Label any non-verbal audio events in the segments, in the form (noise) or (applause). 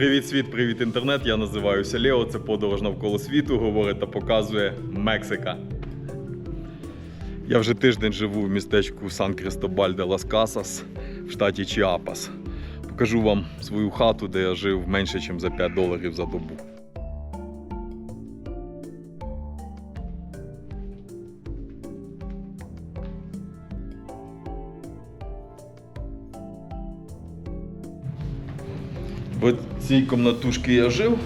Привіт, світ, привіт, інтернет. Я називаюся Лео. Це подорож навколо світу, говорить та показує Мексика. Я вже тиждень живу в містечку Сан Кристобаль де Лас Касас в штаті Чіапас. Покажу вам свою хату, де я жив менше, ніж за 5 доларів за добу. В цій комнатушці я жив.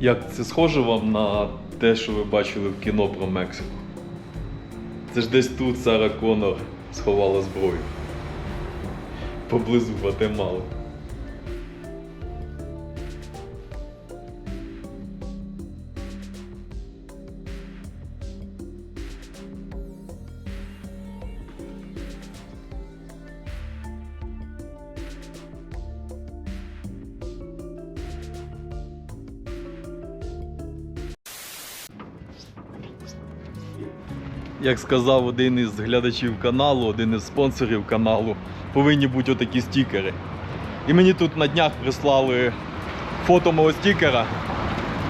Як це схоже вам на те, що ви бачили в кіно про Мексику? Це ж десь тут Сара Коннор сховала зброю. Поблизу Гватемали. Як сказав один із глядачів каналу, один із спонсорів каналу, повинні бути отакі стікери. І мені тут на днях прислали фото мого стікера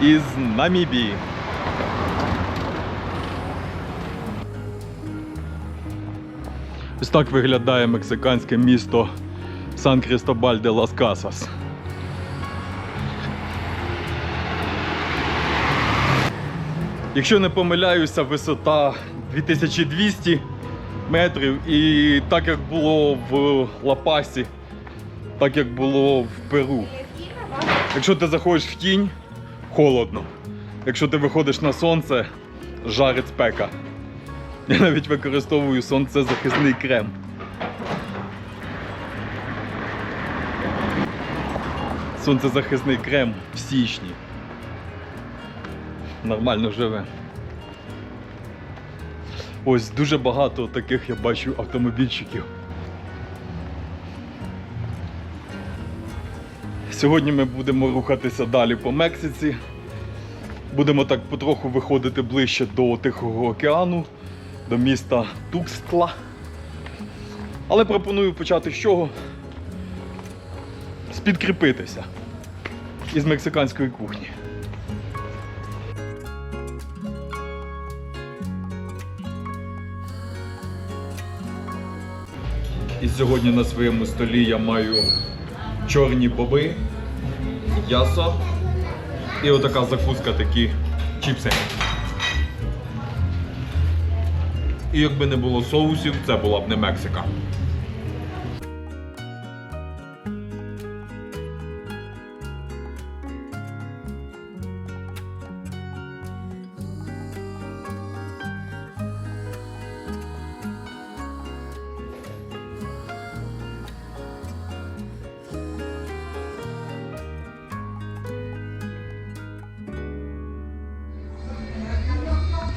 із Намібії. Ось так виглядає мексиканське місто Сан Кристобаль де Лас Касас. Якщо не помиляюся, висота 2200 метрів. І так як було в Лапасі, так як було в Перу. Якщо ти заходиш в тінь, холодно. Якщо ти виходиш на сонце, жарить спека. Я навіть використовую сонцезахисний крем. Сонцезахисний крем в січні. Нормально живе. Ось дуже багато таких я бачу автомобільчиків. Сьогодні ми будемо рухатися далі по Мексиці. Будемо так потроху виходити ближче до Тихого океану, до міста Тукстла. Але пропоную почати з чого? З підкріпитися із мексиканської кухні. І сьогодні на своєму столі я маю чорні боби, м'ясо і отака закуска, такі чіпси. І якби не було соусів, це була б не Мексика.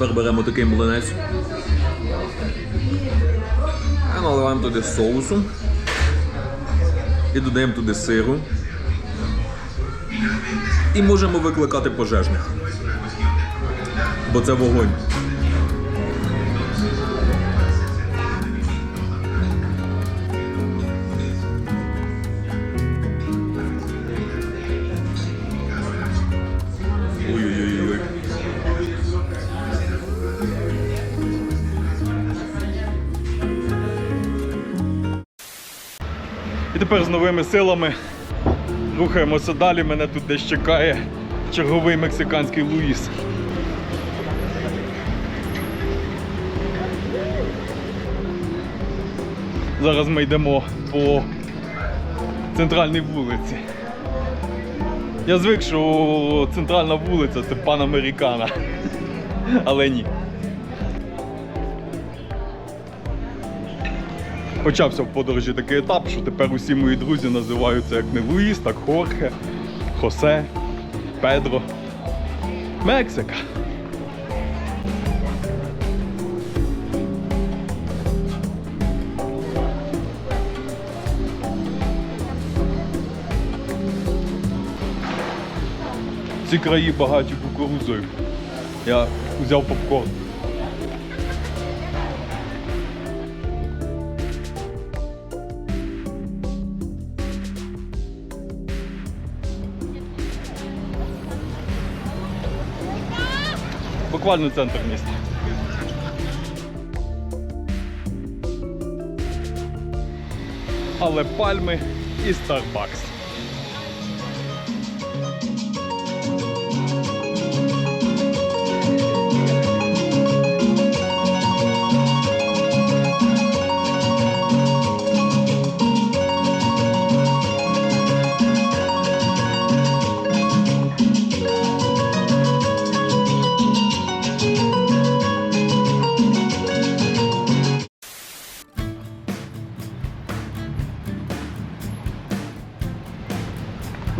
Тепер беремо такий млинець. І наливаємо туди соусу. І додаємо туди сиру. І можемо викликати пожежних. Бо це вогонь. Ой-ой-ой. Тепер з новими силами рухаємося далі. Мене тут десь чекає черговий мексиканський Луїс. Зараз ми йдемо по центральній вулиці. Я звик, що центральна вулиця це панамерикана. Але ні. Почався в подорожі такий етап, що тепер усі мої друзі називаються як не Луїс, так Хорхе, Хосе, Педро. Мексика. ці краї багаті кукурузою. Я взяв попкорн. Буквально центр міста. Але пальми і Starbucks.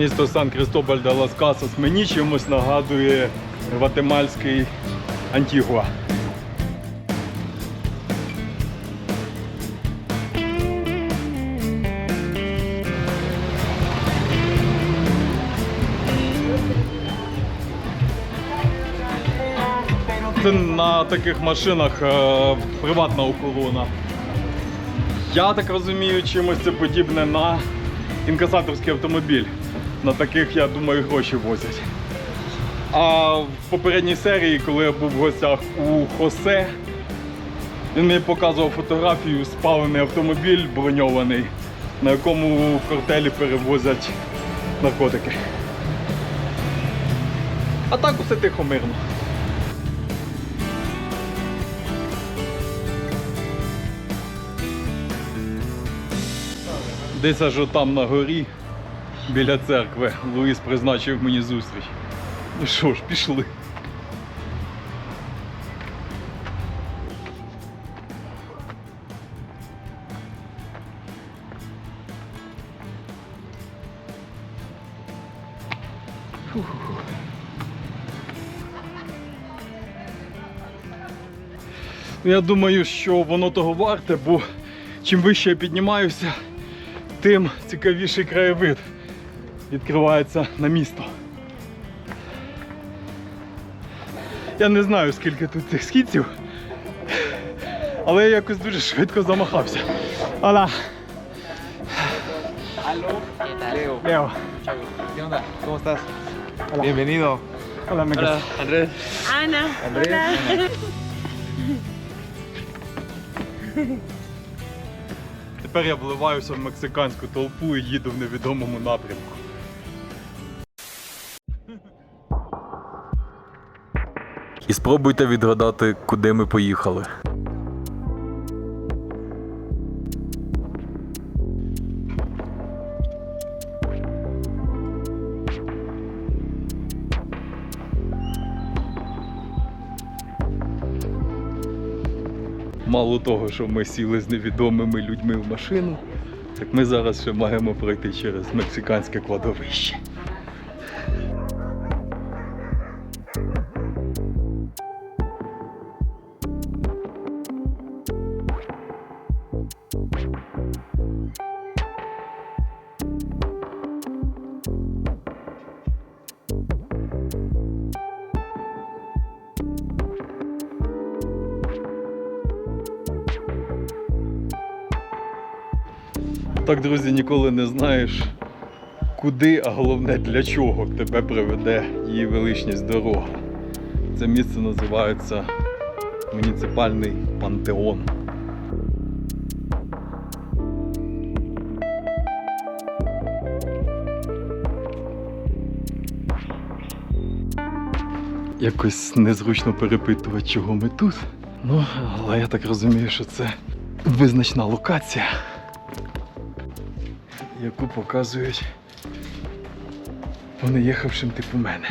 Місто Сан-Кристобаль де Лас Касас мені чимось нагадує гватемальський Антігуа. Це на таких машинах е, приватна охорона. Я так розумію, чимось це подібне на інкасаторський автомобіль. На таких, я думаю, гроші возять. А в попередній серії, коли я був в гостях у Хосе, він мені показував фотографію спалений автомобіль броньований, на якому в картелі перевозять наркотики. А так усе тихо мирно. Десь аж там на горі, біля церкви, Луїс призначив мені зустріч. Ну що ж, пішли. Ну, Я думаю, що воно того варте, бо чим вище я піднімаюся, тим цікавіший краєвид відкривається на місто. Я не знаю, скільки тут цих східців, але я якось дуже швидко замахався. Ола, Aló, ¿qué tal? Leo, Лео. ¿qué onda? ¿Cómo estás? Hola. Bienvenido. Hola, Мегас. Andrés. Ana. Andrés. Hola. Тепер я вливаюся в мексиканську толпу і їду в невідомому напрямку. І спробуйте відгадати, куди ми поїхали. Мало того, що ми сіли з невідомими людьми в машину, так ми зараз ще маємо пройти через мексиканське кладовище. Так, друзі, ніколи не знаєш, куди, а головне для чого тебе приведе її величність дорога. Це місце називається муніципальний пантеон. Якось незручно перепитувати, чого ми тут. Ну, але я так розумію, що це визначна локація яку показують вони їхавшим типу мене.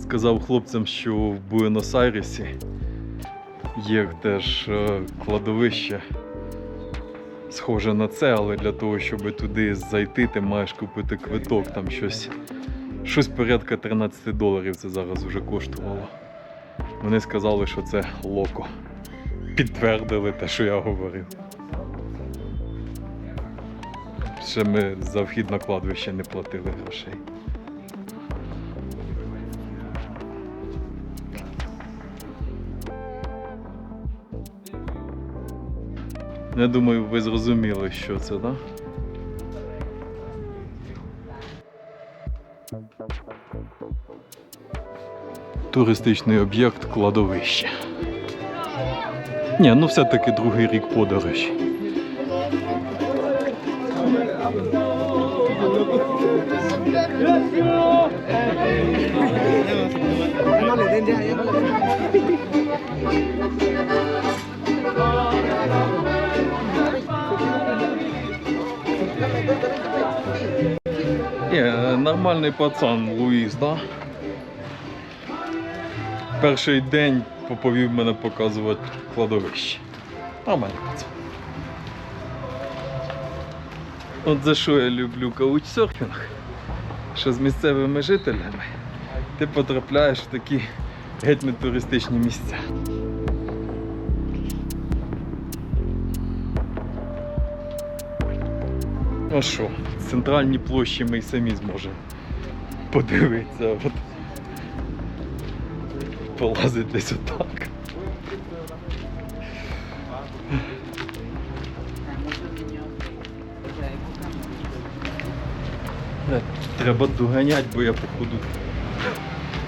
Сказав хлопцям, що в Буенос-Айресі є теж е, кладовище схоже на це, але для того, щоб туди зайти, ти маєш купити квиток, там щось, щось порядка 13 доларів це зараз вже коштувало. Вони сказали, що це локо підтвердили те, що я говорив. ще ми за вхід на кладовище не платили грошей. Я думаю, ви зрозуміли, що це, так? Туристичний об'єкт кладовище. Ні, ну все-таки другий рік den. Ні, нормальний пацан Луїс, да? Перший день поповів мене показувати кладовище. Нормальний пацан. От за що я люблю каучсерфінг? Що з місцевими жителями ти потрапляєш в такі геть не туристичні місця. Ну що, центральні площі ми й самі зможемо подивитися. От. Полазить десь отак. Треба доганять, бо я походу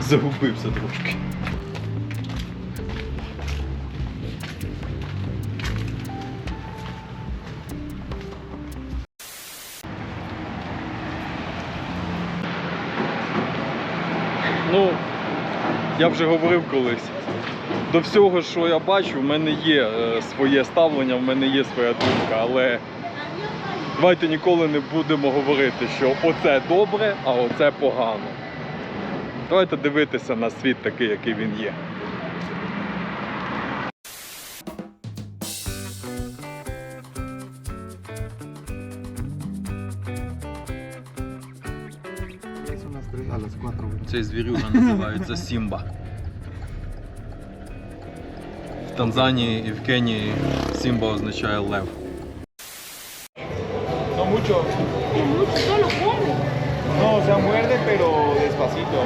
загубився трошки. Ну, я вже говорив колись. До всього, що я бачу, в мене є е, своє ставлення, в мене є своя думка, але давайте ніколи не будемо говорити, що оце добре, а оце погано. Давайте дивитися на світ такий, який він є. Es unas 3 a las 4. Цей звірюга називається Сімба. В Танзанії і в Кенії Сімба означає лев. No mucho. No lo come. No, o sea, muerde, pero despacito.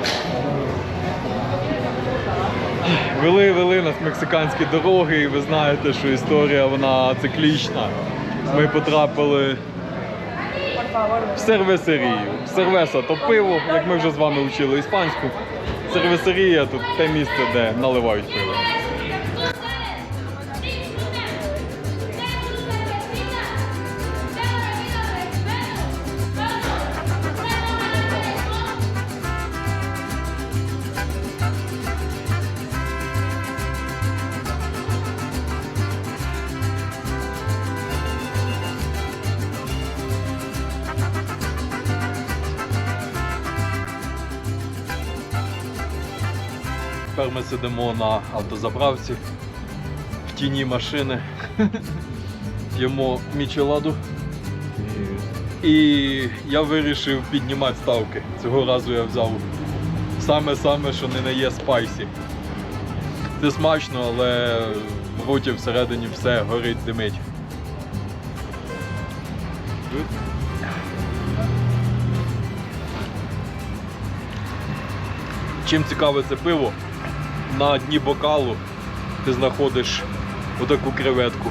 Вели, вели нас мексиканські дороги, і ви знаєте, що історія вона циклічна. Ми потрапили в сервесерію. Сервеса то пиво, як ми вже з вами вчили іспанську. Сервесерія тут те місце, де наливають пиво. Тепер ми сидимо на автозаправці в тіні машини, (laughs) п'ємо мічеладу. І я вирішив піднімати ставки. Цього разу я взяв саме-саме, що не є спайсі. Це смачно, але в роті всередині все горить, димить. Чим цікаве це пиво? На дні бокалу ти знаходиш отаку креветку.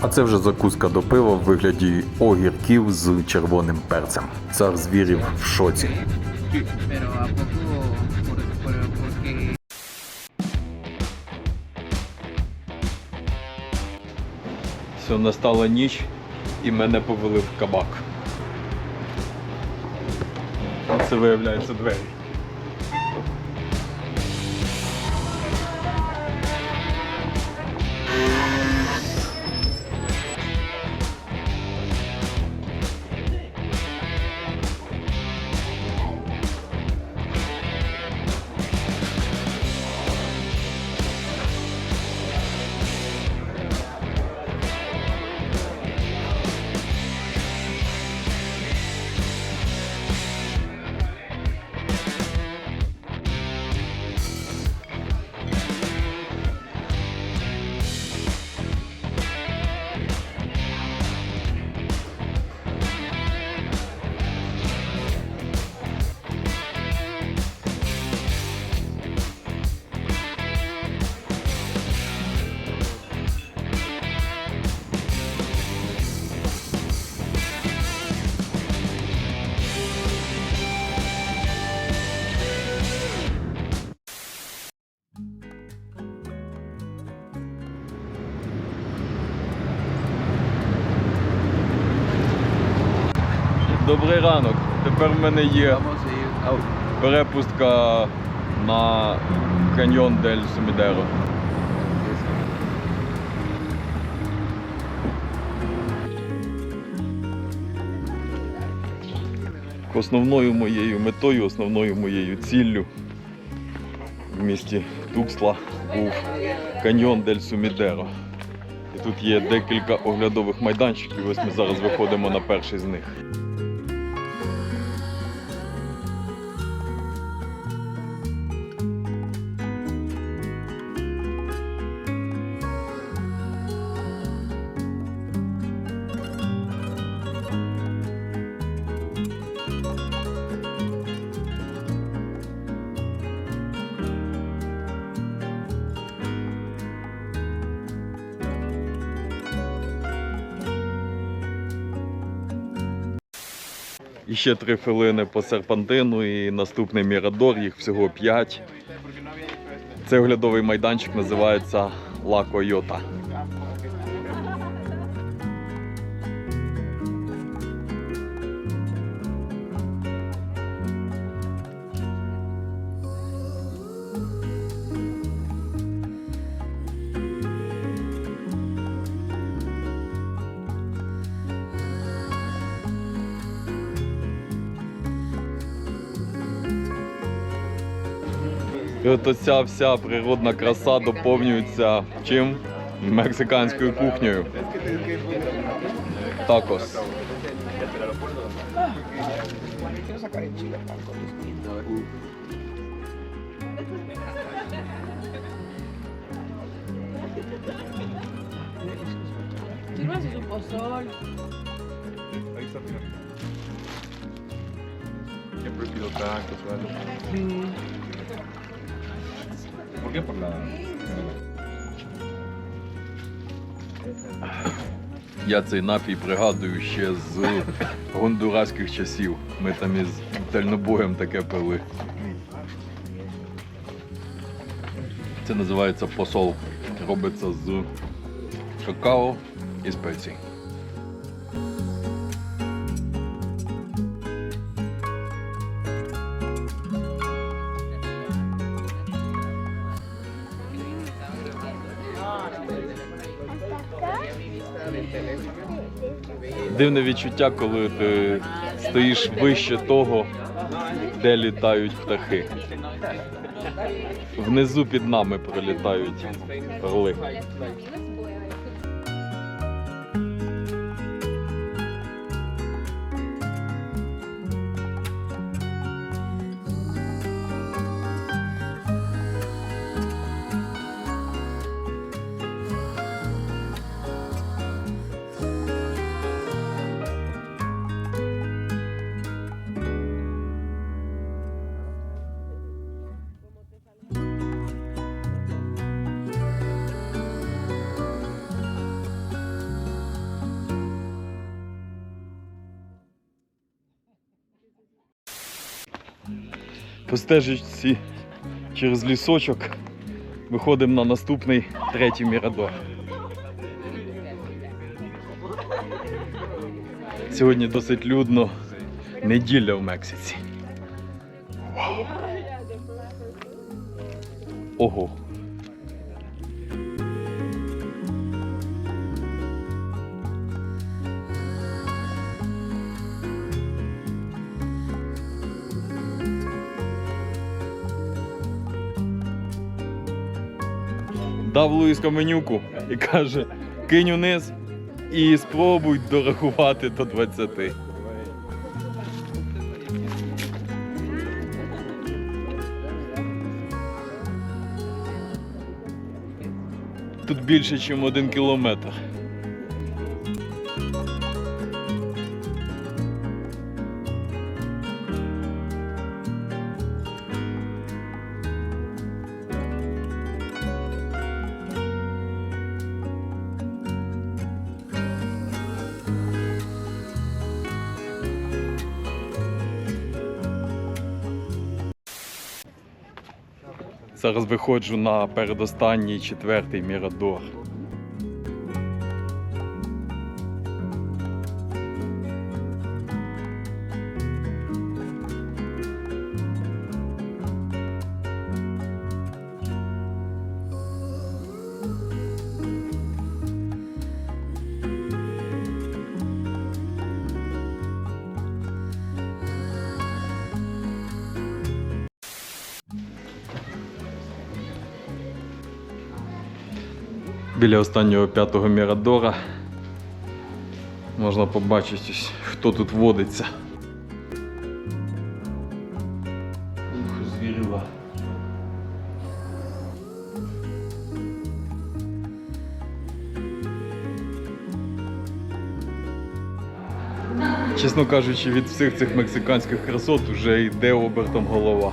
А це вже закуска до пива в вигляді огірків з червоним перцем. Цар звірів в шоці. Все, настала ніч і мене повели в кабак. Це виявляється двері. Добрий ранок. Тепер в мене є перепустка на каньйон Дель Сумідеро. Основною моєю метою, основною моєю ціллю в місті Туксла був каньйон Дель Сумідеро. І тут є декілька оглядових майданчиків. Ось ми зараз виходимо на перший з них. Ще три хвилини по серпантину і наступний Мірадор, їх всього п'ять. Цей оглядовий майданчик називається Ла Койота. От оця вся природна краса доповнюється чим? Мексиканською кухнею. Такос. Siempre pido. ¿Por qué? Por la... Я цей напій пригадую ще з гондураських часів. Ми там із дальнобоєм таке пили. Це називається посол. Робиться з какао і спецій. Дивне відчуття, коли ти стоїш вище того, де літають птахи. Внизу під нами пролітають орли. По стежечці через лісочок виходимо на наступний третій мірадор. Сьогодні досить людно. Неділя в Мексиці. Вау. Ого. Дав Луїс каменюку і каже: кинь униз і спробуй дорахувати до 20. Тут більше, ніж один кілометр. Зараз виходжу на передостанній четвертий мірадор. Біля останнього п'ятого Мірадора можна побачити, хто тут водиться. Ух, звірила. Чесно кажучи, від всіх цих мексиканських красот вже йде обертом голова.